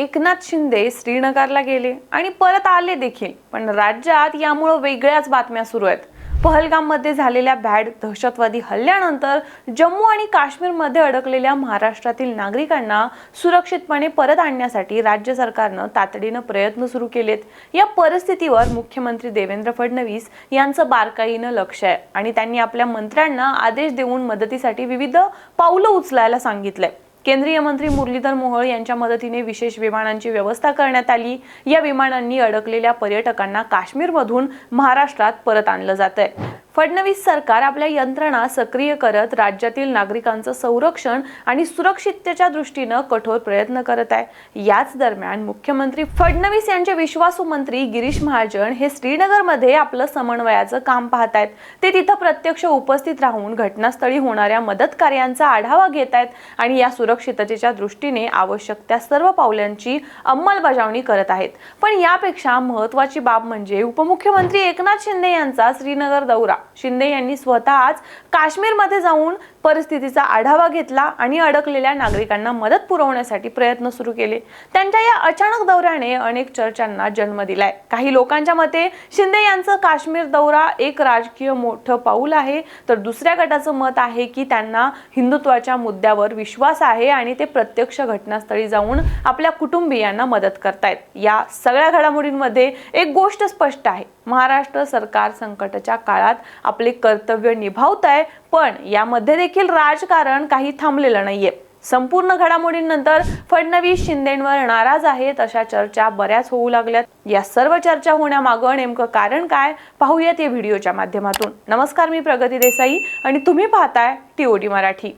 एकनाथ शिंदे श्रीनगरला गेले आणि परत आले देखील. पण राज्यात यामुळं वेगळ्याच बातम्या सुरू आहेत. पहलगाममध्ये झालेल्या बॅड दहशतवादी हल्ल्यानंतर जम्मू आणि काश्मीरमध्ये अडकलेल्या महाराष्ट्रातील नागरिकांना सुरक्षितपणे परत आणण्यासाठी राज्य सरकारनं तातडीनं प्रयत्न सुरू केलेत. या परिस्थितीवर मुख्यमंत्री देवेंद्र फडणवीस यांचं बारकाईनं लक्ष आहे आणि त्यांनी आपल्या मंत्र्यांना आदेश देऊन मदतीसाठी विविध पावलं उचलायला सांगितलंय. केंद्रीय मंत्री मुरलीधर मोहोळ यांच्या मदतीने विशेष विमानांची व्यवस्था करण्यात आली. या विमानांनी अडकलेल्या पर्यटकांना काश्मीरमधून महाराष्ट्रात परत आणलं जात आहे फडणवीस सरकार आपल्या यंत्रणा सक्रिय करत राज्यातील नागरिकांचं संरक्षण आणि सुरक्षिततेच्या दृष्टीनं कठोर प्रयत्न करत आहे. याच दरम्यान मुख्यमंत्री फडणवीस यांचे विश्वासू मंत्री गिरीश महाजन हे श्रीनगरमध्ये आपलं समन्वयाचं काम पाहत आहेत ते तिथं प्रत्यक्ष उपस्थित राहून घटनास्थळी होणाऱ्या मदत कार्यांचा आढावा घेत आहेत आणि या सुरक्षिततेच्या दृष्टीने आवश्यक त्या सर्व पावलांची अंमलबजावणी करत आहेत. पण यापेक्षा महत्वाची बाब म्हणजे उपमुख्यमंत्री एकनाथ शिंदे यांचा श्रीनगर दौरा. शिंदे यांनी स्वतःच काश्मीरमध्ये जाऊन परिस्थितीचा आढावा घेतला आणि अडकलेल्या नागरिकांना मदत पुरवण्यासाठी प्रयत्न सुरू केले. त्यांच्या या अचानक दौऱ्याने अनेक चर्चांना जन्म दिलाय. काही लोकांच्या मते शिंदे यांचं काश्मीर दौरा एक राजकीय मोठं पाऊल आहे. तर दुसऱ्या गटाचं मत आहे की त्यांना हिंदुत्वाच्या मुद्द्यावर विश्वास आहे आणि ते प्रत्यक्ष घटनास्थळी जाऊन आपल्या कुटुंबियांना मदत करतायत. या सगळ्या घडामोडींमध्ये एक गोष्ट स्पष्ट आहे. महाराष्ट्र सरकार संकटाच्या काळात आपले कर्तव्य निभावत आहे पण यामध्ये देखील राजकारण काही थांबलेलं नाहीये. संपूर्ण घडामोडींनंतर फडणवीस शिंदेंवर नाराज आहेत अशा चर्चा बऱ्याच होऊ लागल्यात. या सर्व चर्चा होण्यामागं नेमकं कारण काय पाहूयात या व्हिडिओच्या माध्यमातून. नमस्कार मी प्रगती देसाई आणि तुम्ही पाहताय टीओडी मराठी.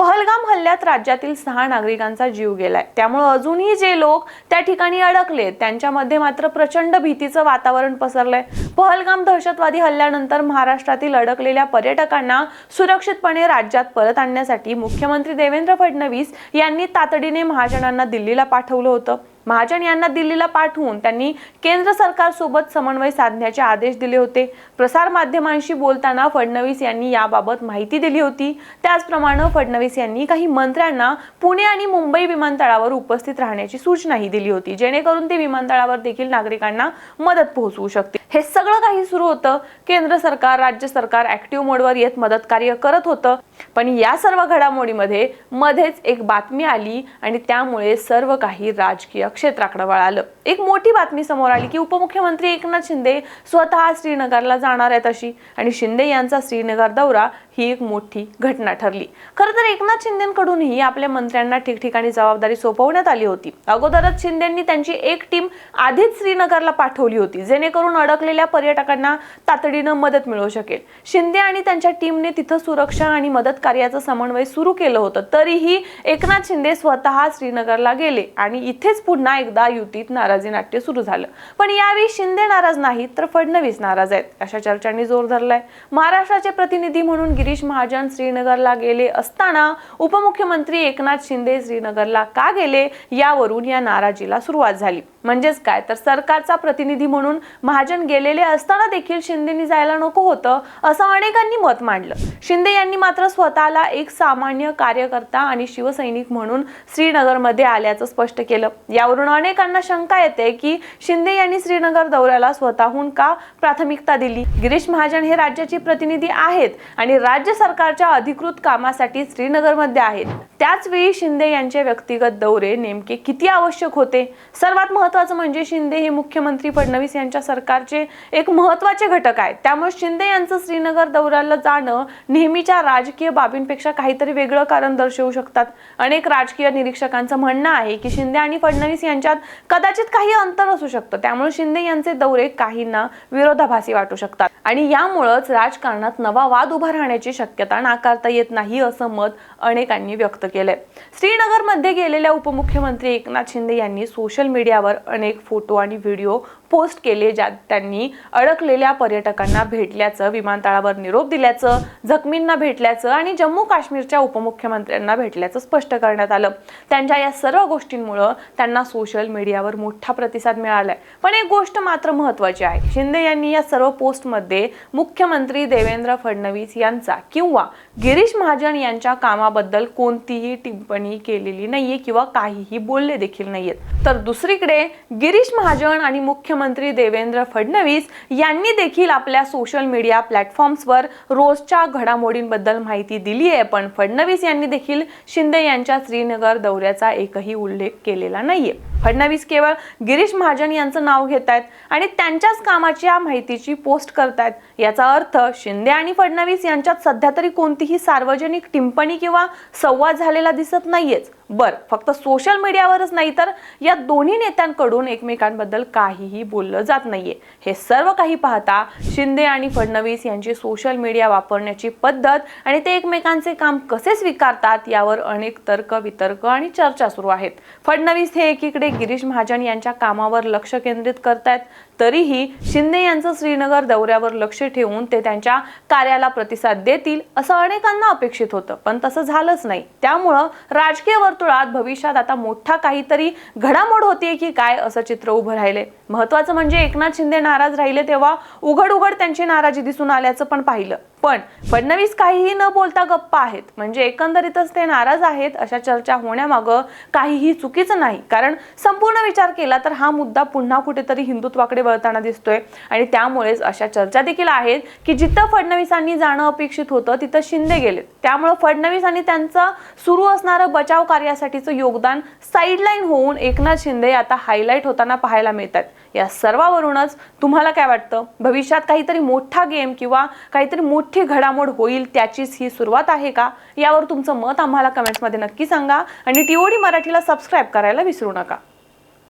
पहलगाम हल्ल्यात राज्यातील सहा नागरिकांचा जीव गेलाय. त्यामुळे अजूनही जे लोक त्या ठिकाणी अडकले त्यांच्यामध्ये मात्र प्रचंड भीतीचं वातावरण पसरलंय. पहलगाम दहशतवादी हल्ल्यानंतर महाराष्ट्रातील अडकलेल्या पर्यटकांना सुरक्षितपणे राज्यात परत आणण्यासाठी मुख्यमंत्री देवेंद्र फडणवीस यांनी तातडीने महाजनांना दिल्लीला पाठवलं होतं. महाजन यांना दिल्लीला पाठवून त्यांनी केंद्र सरकारसोबत समन्वय साधण्याचे आदेश दिले होते. प्रसार माध्यमांशी बोलताना फडणवीस यांनी याबाबत माहिती दिली होती. त्याचप्रमाणे फडणवीस यांनी काही मंत्र्यांना पुणे आणि मुंबई विमानतळावर उपस्थित राहण्याची सूचनाही दिली होती जेणेकरून ते विमानतळावर देखील नागरिकांना मदत पोहोचवू शकते हे सगळं काही सुरू होतं. केंद्र सरकार राज्य सरकार ऍक्टिव्ह मोडवर येत मदत कार्य करत होतं. पण या सर्व घडामोडीमध्ये मध्येच एक बातमी आली आणि त्यामुळे सर्व काही राजकीय क्षेत्राकडे वळालं. एक मोठी बातमी समोर आली की उपमुख्यमंत्री एकनाथ शिंदे स्वतः श्रीनगरला जाणार आहेत अशी आणि शिंदे यांचा श्रीनगर दौरा ही एक मोठी घटना ठरली. खरं तर एकनाथ शिंदेकडूनही आपल्या मंत्र्यांना ठिकठिकाणी जबाबदारी सोपवण्यात आली होती. अगोदरच शिंदेंनी त्यांची एक टीम आधीच श्रीनगरला पाठवली होती जेणेकरून अडकलेल्या पर्यटकांना तातडीनं मदत मिळू शकेल. शिंदे आणि त्यांच्या टीमने तिथं सुरक्षा आणि मदत कार्याचं समन्वय सुरू केलं होतं. तरीही एकनाथ शिंदे स्वतः श्रीनगरला गेले आणि इथेच पुन्हा एकदा युतीत नाराजी नाट्य सुरू झालं. पण यावेळी शिंदे नाराज नाहीत तर फडणवीस नाराज आहेत अशा चर्चांनी जोर धरलाय. महाराष्ट्राचे प्रतिनिधी म्हणून गिरीश महाजन श्रीनगरला गेले असताना उपमुख्यमंत्री एकनाथ शिंदे श्रीनगरला का गेले यावरून या नाराजीला सुरुवात झाली. म्हणजेच काय? तर सरकारचा प्रतिनिधी म्हणून महाजन गेलेले असताना देखील शिंदेनी जायला नको होतं असं अनेकांनी मत मांडलं. शिंदे यांनी मात्र स्वतःला एक सामान्य कार्यकर्ता आणि शिवसैनिक म्हणून श्रीनगरमध्ये आल्याचं स्पष्ट केलं. यावरून अनेकांना शंका येते की शिंदे यांनी श्रीनगर दौऱ्याला स्वतःहून का प्राथमिकता दिली? गिरीश महाजन हे राज्याचे प्रतिनिधी आहेत आणि राज्य सरकारच्या अधिकृत कामासाठी श्रीनगरमध्ये आहेत. त्याच वेळी शिंदे यांचे व्यक्तिगत दौरे नेमके किती आवश्यक होते? सर्वात महत्वाचं म्हणजे शिंदे हे मुख्यमंत्री फडणवीस यांच्या सरकारचे एक महत्त्वाचे घटक आहेत. त्यामुळे शिंदे यांचं श्रीनगर दौऱ्याला जाणं नेहमीच्या राजकीय बाबींपेक्षा काहीतरी वेगळं कारण दर्शवू शकतात. अनेक राजकीय निरीक्षकांचं म्हणणं आहे की शिंदे आणि फडणवीस यांच्यात कदाचित काही अंतर असू शकतं. त्यामुळे शिंदे यांचे दौरे काहींना विरोधाभासी वाटू शकतात. आणि यामुळंच राजकारणात नवा वाद उभा राहण्याची शक्यता नाकारता येत नाही असं मत अनेकांनी व्यक्त केलंय. श्रीनगरमध्ये गेलेल्या उपमुख्यमंत्री एकनाथ शिंदे यांनी सोशल मीडियावर अनेक फोटो आणि व्हिडिओ पोस्ट केले ज्यात त्यांनी अडकलेल्या पर्यटकांना भेटल्याचं विमानतळावर निरोप दिल्याचं जखमींना भेटल्याचं आणि जम्मू काश्मीरच्या उपमुख्यमंत्र्यांना भेटल्याचं स्पष्ट करण्यात आलं. त्यांच्या या सर्व गोष्टींमुळं त्यांना सोशल मीडियावर मोठा प्रतिसाद मिळालाय. पण एक गोष्ट मात्र महत्वाची आहे. शिंदे यांनी या सर्व पोस्टमध्ये मुख्यमंत्री देवेंद्र फडणवीस यांचा किंवा गिरीश महाजन यांच्या कामाबद्दल कोणतीही टिप्पणी केलेली नाहीये किंवा काहीही बोलले देखील नाहीयेत. तर दुसरीकडे गिरीश महाजन आणि मुख्यमंत्री देवेंद्र फडणवीस यांनी देखील आपल्या सोशल मीडिया प्लॅटफॉर्म्सवर रोजच्या घडामोडींबद्दल माहिती दिली आहे. पण फडणवीस यांनी देखील शिंदे यांच्या श्रीनगर दौऱ्याचा एकही उल्लेख केलेला नाहीये. फडणवीस केवळ गिरीश महाजन यांचं नाव घेत आहेत आणि त्यांच्याच कामाची या माहितीची पोस्ट करतायत. याचा अर्थ शिंदे आणि फडणवीस यांच्यात सध्या तरी कोणतीही सार्वजनिक टिंपणी किंवा संवाद झालेला दिसत नाहीयेच. बर फक्त सोशल मीडियावरच नाही तर या दोन्ही नेत्यांकडून एकमेकांबद्दल काहीही बोललं जात नाहीये. हे सर्व काही पाहता शिंदे आणि फडणवीस यांची सोशल मीडिया वापरण्याची पद्धत आणि ते एकमेकांचे काम कसे स्वीकारतात यावर अनेक तर्क वितर्क आणि चर्चा सुरू आहेत. फडणवीस हे एकीकडे गिरीश महाजन यांच्या कामावर लक्ष केंद्रित करतायत. तरीही शिंदे यांचं श्रीनगर दौऱ्यावर लक्ष ठेवून ते त्यांच्या कार्याला प्रतिसाद देतील असं अनेकांना अपेक्षित होतं पण तसं झालंच नाही. त्यामुळं राजकीय वर्तुळात भविष्यात आता मोठा काहीतरी घडामोड होतीये की काय असं चित्र उभं राहिले महत्वाचं म्हणजे एकनाथ शिंदे नाराज राहिले तेव्हा उघड उघड त्यांची नाराजी दिसून आल्याचं पण पाहिलं. पण फडणवीस काहीही न बोलता गप्पा आहेत. म्हणजे एकंदरीतच ते नाराज आहेत अशा चर्चा होण्यामागं काहीही चुकीचं नाही. कारण संपूर्ण विचार केला तर हा मुद्दा पुन्हा कुठेतरी हिंदुत्वाकडे वळताना दिसतोय. आणि त्यामुळेच अशा चर्चा देखील आहेत की जिथं फडणवीसांनी जाणं अपेक्षित होतं तिथं शिंदे गेलेत. त्यामुळं फडणवीसांनी त्यांचं सुरू असणारं बचाव कार्यासाठीचं योगदान साईडलाईन होऊन एकनाथ शिंदे आता हायलाईट होताना पाहायला मिळतात या सर्वावरूनच तुम्हाला काय वाटतं? भविष्यात काहीतरी मोठा गेम किंवा काहीतरी मोठी घडामोड होईल त्याचीच ही सुरुवात आहे का? यावर तुमचं मत आम्हाला कमेंट्समध्ये नक्की सांगा. आणि टीओडी मराठीला सबस्क्राईब करायला विसरू नका.